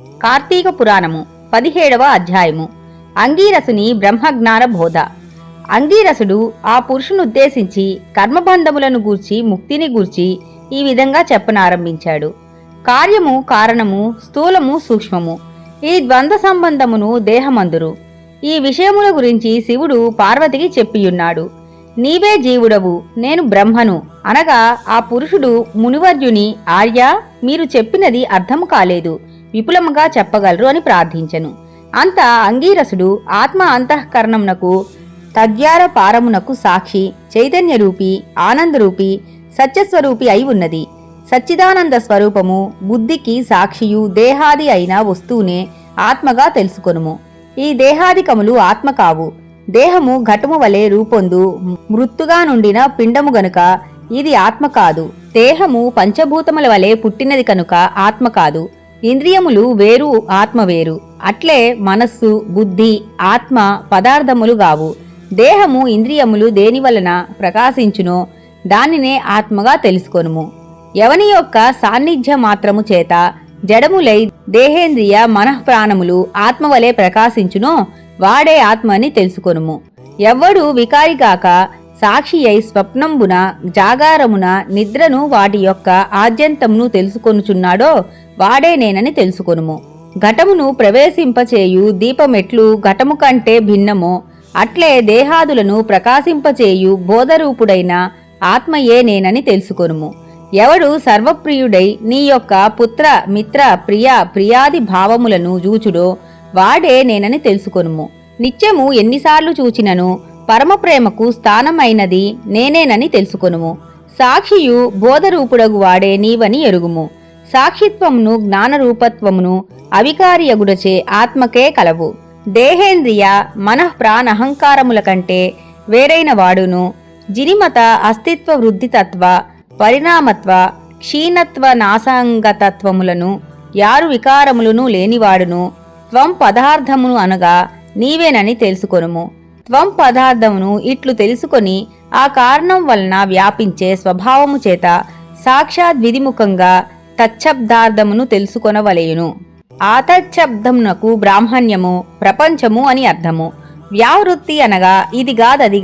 కార్తీక పురాణము పదిహేడవ అధ్యాయము. అంగీరసుని బ్రహ్మజ్ఞాన బోధ. అంగీరసుడు ఆ పురుషునుద్దేశించి కర్మబంధములను గూర్చి ముక్తిని గూర్చి ఈ విధంగా చెప్పనారంభించాడు. కార్యము కారణము స్థూలము సూక్ష్మము. ఈ ద్వంద్వ సంబంధమును దేహమందురు. ఈ విషయముల గురించి శివుడు పార్వతికి చెప్పియున్నాడు. నీవే జీవుడవు నేను బ్రహ్మను. అనగా ఆ పురుషుడు మునివర్యుని ఆర్య మీరు చెప్పినది అర్థము కాలేదు. విపులముగా చెప్పగలరు అని ప్రార్థించెను. అంత అంగీరసుడు ఆత్మ అంతఃకరణమునకు తద్యార పారమునకు సాక్షి చైతన్యరూపి ఆనందరూపి సత్యస్వరూపి అయి ఉన్నది. సచ్చిదానంద స్వరూపము బుద్ధికి సాక్షియు దేహాది అయిన వస్తువునే ఆత్మగా తెలుసుకొనుము. ఈ దేహాధికములు ఆత్మ కావు. దేహము ఘటము వలె రూపొందు మృత్తుగా నుండిన పిండము గనుక ఇది ఆత్మ కాదు. దేహము పంచభూతముల వలె పుట్టినది కనుక ఆత్మ కాదు. ఇంద్రియములు వేరు ఆత్మ వేరు. అట్లే మనస్సు బుద్ధి ఆత్మ పదార్థములు గావు. దేహము ఇంద్రియములు దేని వలన ప్రకాశించునో దానినే ఆత్మగా తెలుసుకొనుము. ఎవని యొక్క సాన్నిధ్య మాత్రము చేత జడములై దేహేంద్రియ మనఃప్రాణములు ఆత్మవలే ప్రకాశించునో వాడే ఆత్మ అని తెలుసుకొనుము. ఎవ్వడు వికారిగాక సాక్షి అయి స్వప్నంబున జాగారమున నిద్రను వాటి యొక్క ఆద్యంతమును తెలుసుకొనుచున్నాడో వాడే నేనని తెలుసుకొనుము. ఘటమును ప్రవేశింపచేయు దీపమెట్లు ఘటము కంటే భిన్నమో. అట్లే దేహాదులను ప్రకాశింపచేయు బోధరూపుడైన ఆత్మయే నేనని తెలుసుకొనుము. ఎవడు సర్వప్రియుడై నీ యొక్క పుత్ర మిత్ర ప్రియ ప్రియాది భావములను జూచుడో వాడే నేనని తెలుసుకొనుము. నిత్యము ఎన్నిసార్లు చూచినను? పరమప్రేమకు స్థానమైనది నేనేనని తెలుసుకొనుము. సాక్షియు బోధరూపుడగు వాడే నీవని ఎరుగుము. సాక్షిత్వమును జ్ఞానరూపత్వమును అవికారియగుడచే ఆత్మకే కలవు. దేహేంద్రియ మనఃప్రాణహంకారముల కంటే వేరైన వాడును. జినిమత అస్తిత్వ వృద్ధితత్వ పరిణామత్వ క్షీణత్వ నాసాంగతత్వములను యారు వికారములను లేనివాడును. త్వం పదార్థమును అనగా నీవేనని తెలుసుకొనుము. త్వం పదార్థమును ఇట్లు తెలుసుకొని ఆ కారణం వలన వ్యాపించే స్వభావము చేత సాక్షాత్ విధిముఖంగా తచ్చబ్దార్థమును తెలుసుకొనవలయును. ఆతచ్చబ్దమునకు బ్రాహ్మణ్యము ప్రపంచము అని అర్థము. వ్యావృత్తి అనగా ఇది గాదది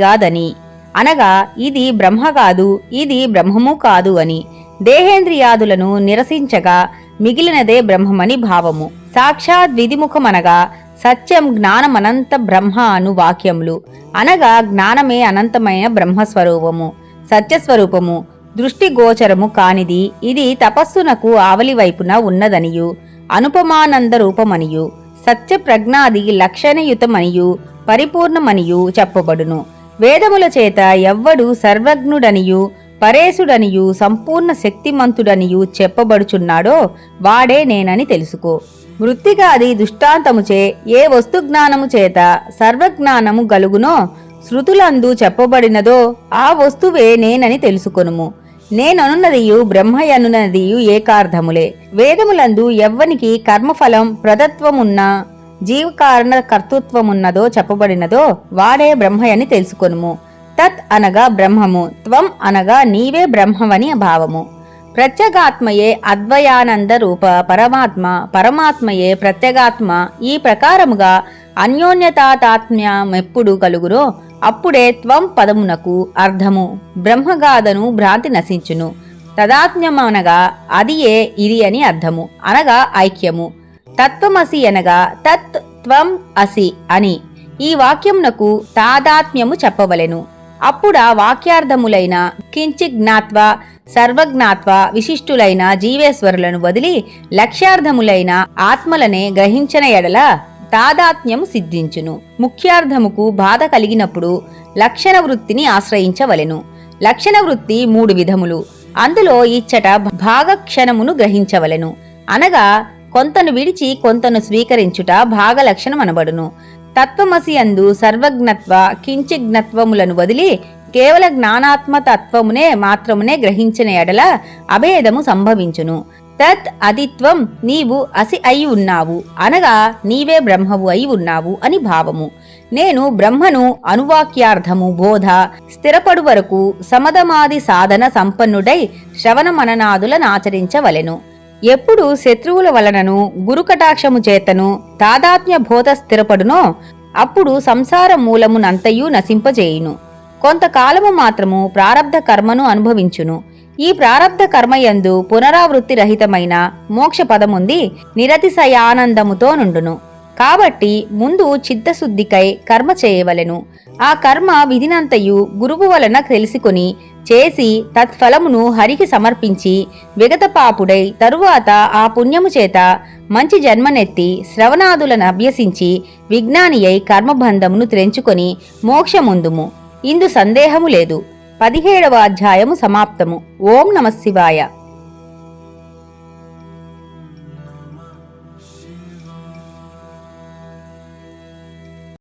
అనగా ఇది బ్రహ్మ కాదు ఇది బ్రహ్మము కాదు అని. దేహేంద్రియాదులను నిరసించగా మిగిలినదే బ్రహ్మమని భావము. సాక్షాత్ విధిముఖమనగా సత్యం జ్ఞానమనంత బ్రహ్మ అను వాక్యములు. అనగా జ్ఞానమే అనంతమైన బ్రహ్మస్వరూపము సత్యస్వరూపము దృష్టి గోచరము కానిది. ఇది తపస్సునకు ఆవలి వైపున ఉన్నదనియు అనుపమానంద రూపమనియు సత్య ప్రజ్ఞాది లక్షణయుతమనియు పరిపూర్ణమనియు చెప్పబడును. వేదముల చేత ఎవ్వడు సర్వజ్ఞుడనియు పరేశుడనియు సంపూర్ణ శక్తిమంతుడనియు చెప్పబడుచున్నాడో వాడే నేనని తెలుసుకో. వృత్తిగాది దుష్టాంతముచే ఏ వస్తుజ్ఞానము చేత సర్వజ్ఞానము గలుగునో శృతులందు చెప్పబడినదో ఆ వస్తువే నేనని తెలుసుకొనుము. నేననున్నదియు బ్రహ్మయనున్నదియు ఏకార్థములే. వేదములందు ఎవ్వనికి కర్మఫలం ప్రదత్వమున్న జీవకారణ కర్తృత్వమున్నదో చెప్పబడినదో వాడే బ్రహ్మయని తెలుసుకొనుము. తత్ అనగా బ్రహ్మము త్వం అనగా నీవే బ్రహ్మవని భావము. ప్రత్యేగాత్మయే అద్వయానంద రూప పరమాత్మ పరమాత్మయే ప్రత్యేగాత్మ. ఈ ప్రకారముగా అన్యోన్యతాతాత్మ్యమెప్పుడు కలుగురో అప్పుడే త్వం పదమునకు అర్థము. బ్రహ్మగాథను భ్రాంతి నశించును. తదాత్మ్యమనగా అదియే ఇది అని అర్థము. అనగా ఐక్యము. తత్వమసి అనగా తత్ త్వం అసి అని. ఈ వాక్యమునకు తాదాత్మ్యము చెప్పవలెను. అప్పుడా వాక్యార్థములైన కించి జ్ఞాత్వ సర్వజ్ఞాత్వ విశిష్టులైన జీవేశ్వరులను వదిలి లక్ష్యార్థములైన ఆత్మలనే గ్రహించిన ఎడల తాదాత్మ్యము సిద్ధించును. ముఖ్యార్థముకు బాధ కలిగినప్పుడు లక్షణ వృత్తిని ఆశ్రయించవలెను. లక్షణ వృత్తి మూడు విధములు. అందులో ఇచ్చట భాగక్షణమును గ్రహించవలెను. అనగా కొంతను విడిచి కొంతను స్వీకరించుట భాగలక్షణమనబడును. తత్వమసి అందు సర్వజ్ఞత్వ కించిజ్ఞత్వములను వదిలి కేవల జ్ఞానాత్మ తత్వమునే మాత్రమునే గ్రహించిన ఎడల అభేదము సంభవించును. తత్ అదిత్వం నీవు అసి అయి ఉన్నావు. అనగా నీవే బ్రహ్మవు అయి ఉన్నావు అని భావము. నేను బ్రహ్మను అనువాక్యార్థము బోధ స్థిరపడు వరకు సమదమాది సాధన సంపన్నుడై శ్రవణ మననాదులనాచరించవలెను ఎప్పుడు శత్రువుల వలనను గురుకటాక్షము చేతను తాదాత్మ్య బోధ స్థిరపడునో అప్పుడు సంసార మూలమునంతయు నశింపజేయును. కొంతకాలము మాత్రము ప్రారబ్ధ కర్మను అనుభవించును. ఈ ప్రారబ్ధ కర్మయందు పునరావృత్తి రహితమైన మోక్ష పదముంది నిరతిశయానందముతో నుండును. కాబట్టి ముందు చిత్తశుద్ధికై కర్మ చేయవలెను. ఆ కర్మ విధినంతయు గురువు వలన తెలుసుకొని చేసి తత్ఫలమును హరికి సమర్పించి విగతపాపుడై తరువాత ఆ పుణ్యము చేత మంచి జన్మనెత్తి శ్రవణాదులను అభ్యసించి విజ్ఞాని అయి కర్మబంధమును త్రెంచుకొని మోక్షముందుము. ఇందు సందేహము లేదు. పదిహేడవ అధ్యాయము సమాప్తము. ఓం నమశివాయ